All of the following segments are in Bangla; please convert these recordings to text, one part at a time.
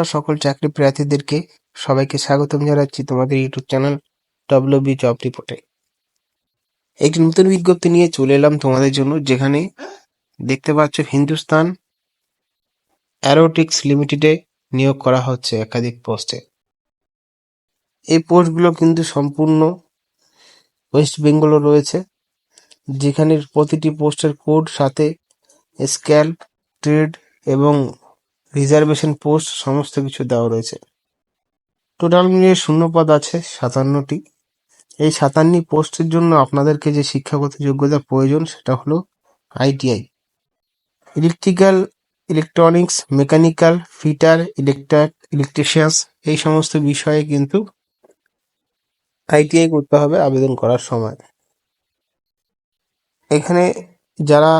নমস্কার সকল চাকরি প্রার্থীদেরকে। সবাইকে স্বাগতম জানাচ্ছি তোমাদের YouTube channel W B job রিপোর্টে একটি নতুন বিজ্ঞপ্তি নিয়ে চলে এলাম তোমাদের জন্য, যেখানে দেখতে পাচ্ছ হিন্দুস্তান অ্যারোটিক্স লিমিটেডে নিয়োগ করা হচ্ছে একাধিক পোস্টে। এই পোস্টগুলো কিন্তু সম্পূর্ণ ওয়েস্ট বেঙ্গলও রয়েছে, যেখানে প্রতিটি পোস্টের কোড, সাথে স্ক্যাল ট্রেড এবং রিজার্ভেশন পোস্ট, সমস্ত কিছু দেওয়া রয়েছে। টোটাল মিলিয়ে শূন্য পদ আছে, সাতান্নটি। এই সাতান্ন পোস্টের জন্য আপনাদেরকে যে শিক্ষাগত যোগ্যতা প্রয়োজন, সেটা হলো ITI. Electrical electronics mechanical fitter electric electricians এই সমস্ত বিষয়ে কিন্তু আইটিআই করতে হবে আবেদন করার সময়। এখানে যারা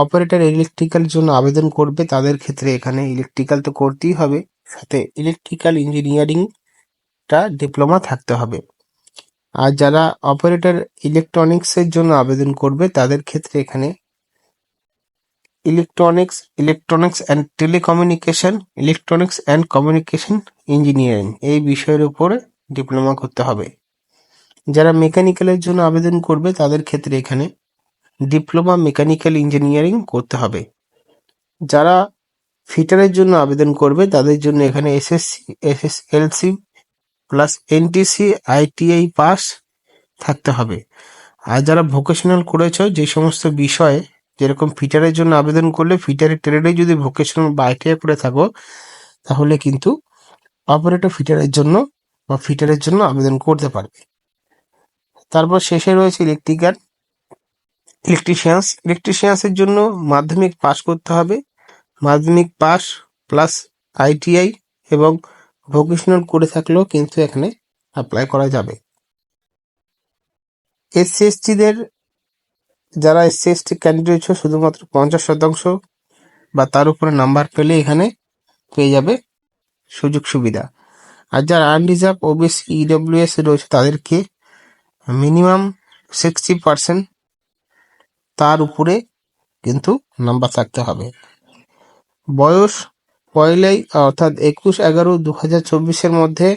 অপারেটর ইলেকট্রিক্যাল জন্য আবেদন করবে, তাদের ক্ষেত্রে এখানে ইলেকট্রিক্যাল তো করতেই হবে। সাথে ইলেকট্রিক্যাল ইঞ্জিনিয়ারিংটা ডিপ্লোমা থাকতে হবে। আর যারা অপারেটর ইলেকট্রনিক্সের জন্য আবেদন করবে, তাদের ক্ষেত্রে এখানে electronics electronics and telecommunication electronics and communication engineering এই বিষয়ের উপরে ডিপ্লোমা করতে হবে। যারা মেকানিক্যালের জন্য আবেদন করবে, তাদের ক্ষেত্রে এখানে ডিপ্লোমা মেকানিক্যাল ইঞ্জিনিয়ারিং করতে হবে। যারা ফিটারের জন্য আবেদন করবে, তাদের জন্য এখানে SSC, SSLC plus NTC, ITI pass থাকতে হবে। আর যারা ভোকেশনাল করেছ, যে সমস্ত বিষয়ে যেরকম ফিটারের জন্য আবেদন করলে, ফিটারের ট্রেডে যদি ভোকেশনাল বা আইটিআই করে থাকো, তাহলে কিন্তু অপারেটর ফিটারের জন্য বা ফিটারের জন্য আবেদন করতে পারবে। তারপর শেষে রয়েছে ইলেকট্রিক্যাল। ইলেকট্রিশিয়ানস ইলেকট্রিশিয়ানসের জন্য মাধ্যমিক পাস করতে হবে। মাধ্যমিক পাস প্লাস আইটিআই এবং ভোকেশনাল করে থাকলেও কিন্তু এখানে অ্যাপ্লাই করা যাবে। এসসি এসটিদের যারা এসসি এসটি ক্যান্ডিডেট শুধুমাত্র পঞ্চাশ শতাংশ বা তার উপরে নাম্বার পেলে এখানে পেয়ে যাবে সুযোগ সুবিধা। আর যারা আনরিজার্ভ ওবিসি ইডব্লিউএস রয়েছে, তাদেরকে মিনিমাম সিক্সটি পার্সেন্ট তার উপরে কিন্তু নাম্বার থাকতে হবে। বয়স পয়লাই, অর্থাৎ একুশ এগারো দু হাজার চব্বিশের মধ্যে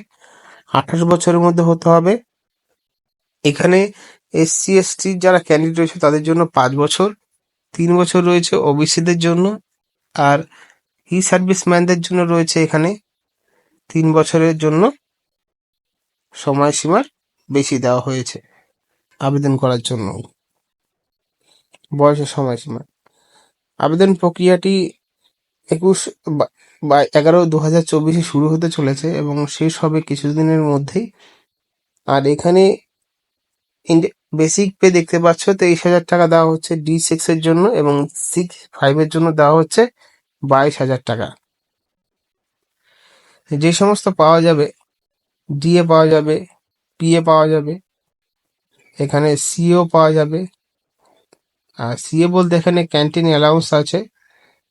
আঠাশ বছরের মধ্যে হতে হবে। এখানে এসসি এসটি যারা ক্যান্ডিডেট রয়েছে তাদের জন্য পাঁচ বছর, তিন বছর রয়েছে ওবিসিদের জন্য, আর ই সার্ভিসম্যানদের জন্য রয়েছে এখানে তিন বছরের জন্য সময়সীমার বেশি দেওয়া হয়েছে আবেদন করার জন্য। বয়সের সময়সীমা। আবেদন প্রক্রিয়াটি একুশ বা- এগারো দু হাজার চব্বিশে শুরু হতে চলেছে এবং শেষ হবে কিছুদিনের মধ্যেই। আর এখানে বেসিক পে দেখতে পাচ্ছ, তেইশ হাজার টাকা দেওয়া হচ্ছে ডি সিক্স এর জন্য এবং সিক্স ফাইভ এর জন্য দেওয়া হচ্ছে বাইশ হাজার টাকা। যে সমস্ত পাওয়া যাবে ডিএ পাওয়া যাবে পিএ পাওয়া যাবে, এখানে সিও পাওয়া যাবে আর সিএ বলতে এখানে ক্যান্টিন অ্যালাউন্স আছে,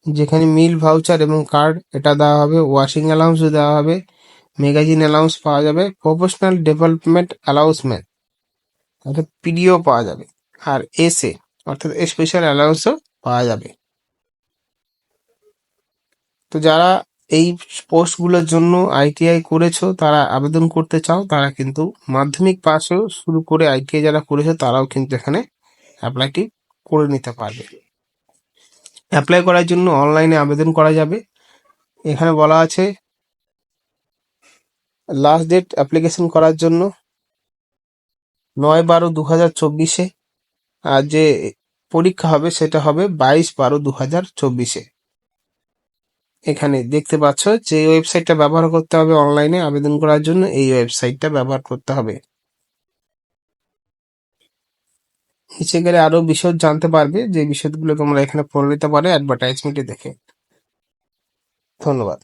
যেখানে মিল ভাউচার এবং কার্ড এটা দেওয়া হবে ওয়াশিং অ্যালাউন্সও দেওয়া হবে ম্যাগাজিন অ্যালাউন্স পাওয়া যাবে প্রফেশনাল ডেভেলপমেন্ট অ্যালাউন্সমেন্ট অর্থাৎ পিডিও পাওয়া যাবে, আর এসএ অর্থাৎ স্পেশাল অ্যালাউন্সও পাওয়া যাবে। তো যারা এই পোস্টগুলোর জন্য আইটিআই করেছ, তারা আবেদন করতে চাও, তারা কিন্তু মাধ্যমিক পাসও শুরু করে আইটিআই যারা করেছ, তারাও কিন্তু এখানে অ্যাপ্লাইটি করে নিতে পারবে। অ্যাপ্লাই করার জন্য অনলাইনে আবেদন করা যাবে। এখানে বলা আছে লাস্ট ডেট অ্যাপ্লিকেশন করার জন্য নয় বারো দু হাজার চব্বিশে, আর যে পরীক্ষা হবে সেটা হবে বাইশ বারো দু হাজার চব্বিশে। এখানে দেখতে পাচ্ছ যে ওয়েবসাইটটা ব্যবহার করতে হবে অনলাইনে আবেদন করার জন্য, এই ওয়েবসাইটটা ব্যবহার করতে হবে। নিচে গেলে আরও বিশদ জানতে পারবে যে বিশদগুলো তোমরা এখানে পড়ে নিতে পারো অ্যাডভার্টাইজমেন্টে দেখে। ধন্যবাদ।